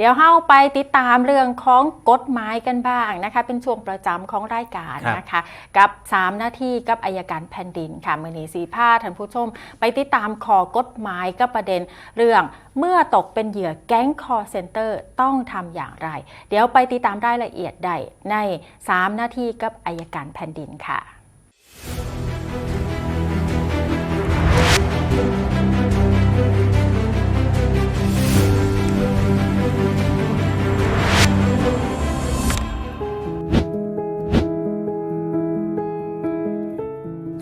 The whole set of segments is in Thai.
เดี๋ยวเฮาไปติดตามเรื่องของกฎหมายกันบ้างนะคะ เป็นช่วงประจำของรายการครับนะคะ กับ 3 หน้าที่กับอายการแผ่นดินค่ะมือนีสีผ้าท่านผู้ชม ไปติดตามขอกฎหมายกับประเด็นเรื่องเมื่อตกเป็นเหยื่อแก๊งคอเซ็นเตอร์ต้องทำอย่างไร เดี๋ยวไปติดตามรายละเอียดได้ใน 3 หน้าที่กับอายการแผ่นดินค่ะ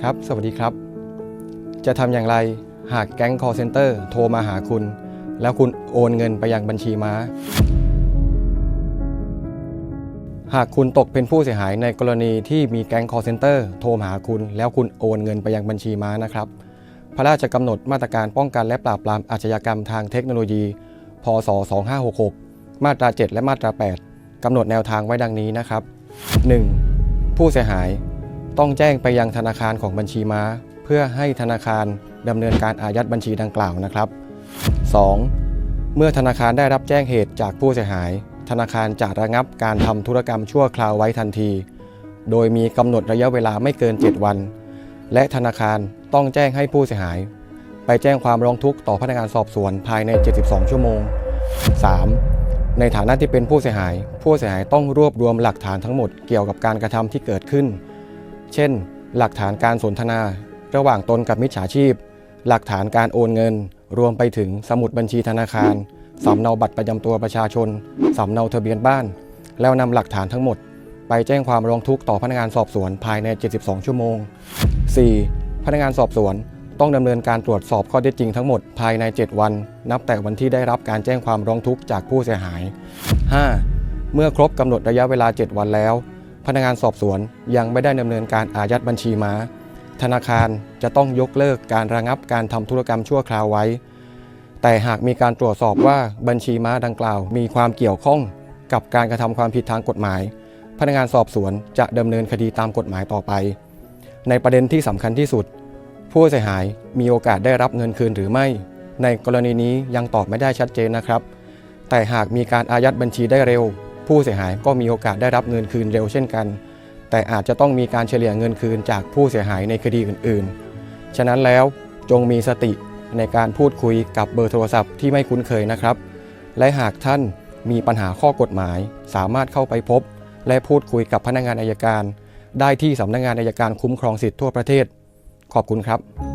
ครับ สวัสดีครับ จะทำอย่างไรหากแก๊ง call center โทรมาหาคุณ แล้วคุณโอนเงินไปยังบัญชีม้า หากคุณตกเป็นผู้เสียหายในกรณีที่มีแก๊ง call center โทรมาหาคุณ แล้วคุณโอนเงินไปยังบัญชีม้านะครับ พระราชกำหนดมาตรการป้องกันและปราบปรามอาชญากรรมทางเทคโนโลยี พศ 2566 มาตรา 7 และมาตรา 8กำหนดแนวทางไว้ดังนี้นะครับ 1. ผู้เสียหาย ต้องแจ้งไปยังธนาคารของบัญชีม้า เพื่อให้ธนาคารดำเนินการอายัดบัญชีดังกล่าวนะครับ 2. เมื่อธนาคารได้รับแจ้งเหตุจากผู้เสียหาย ธนาคารจะระงับการทำธุรกรรมชั่วคราวไว้ทันที โดยมีกำหนดระยะเวลาไม่เกิน 7 วัน และธนาคารต้องแจ้งให้ผู้เสียหาย ไปแจ้งความร้องทุกข์ต่อพนักงานสอบสวนภายใน 72 ชั่วโมง 3. ในฐานะที่เป็นผู้เสียหาย ผู้เสียหายต้องรวบรวมหลักฐานทั้งหมดเกี่ยวกับการกระทำที่เกิดขึ้น เช่น หลักฐานการสนทนา ระหว่างตนกับมิจฉาชีพ หลักฐานการโอนเงิน รวมไปถึงสมุดบัญชีธนาคารสำเนาบัตรประจำตัวประชาชนสำเนาทะเบียนบ้าน แล้วนำหลักฐานทั้งหมด ไปแจ้งความร้องทุกข์ต่อพนักงานสอบสวนภายใน 72 ชั่วโมง 4. พนักงานสอบสวนต้องดำเนินการตรวจสอบข้อเท็จจริงทั้งหมดภายใน 7 วัน นับแต่วันที่ได้รับการแจ้งความร้องทุกข์จากผู้เสียหาย 5. เมื่อครบกำหนดระยะเวลา 7 วันแล้ว พนักงานสอบสวนยังไม่ได้ดำเนินการอายัดบัญชีม้า ธนาคารจะต้องยกเลิกการระงับการทำธุรกรรมชั่วคราวไว้ แต่หากมีการตรวจสอบว่าบัญชีม้าดังกล่าว มีความเกี่ยวข้องกับการกระทำความผิดทางกฎหมาย พนักงานสอบสวนจะดำเนินคดีตามกฎหมายต่อไป ในประเด็นที่สำคัญที่สุด ผู้เสียหายมีโอกาสได้รับเงินคืนหรือไม่ ในกรณีนี้ยังตอบไม่ได้ชัดเจนนะครับ แต่หากมีการอายัดบัญชีได้เร็ว ผู้เสียหายก็มีโอกาสได้รับเงินคืนเร็วเช่นกัน แต่อาจจะต้องมีการเฉลี่ยเงินคืนจากผู้เสียหายในคดีอื่นๆ ฉะนั้นแล้วจงมีสติในการพูดคุยกับเบอร์โทรศัพท์ที่ไม่คุ้นเคยนะครับ และหากท่านมีปัญหาข้อกฎหมาย สามารถเข้าไปพบ และพูดคุยกับพนักงานอายการ ได้ที่สำนักงานอายการคุ้มครองสิทธิทั่วประเทศ ขอบคุณครับ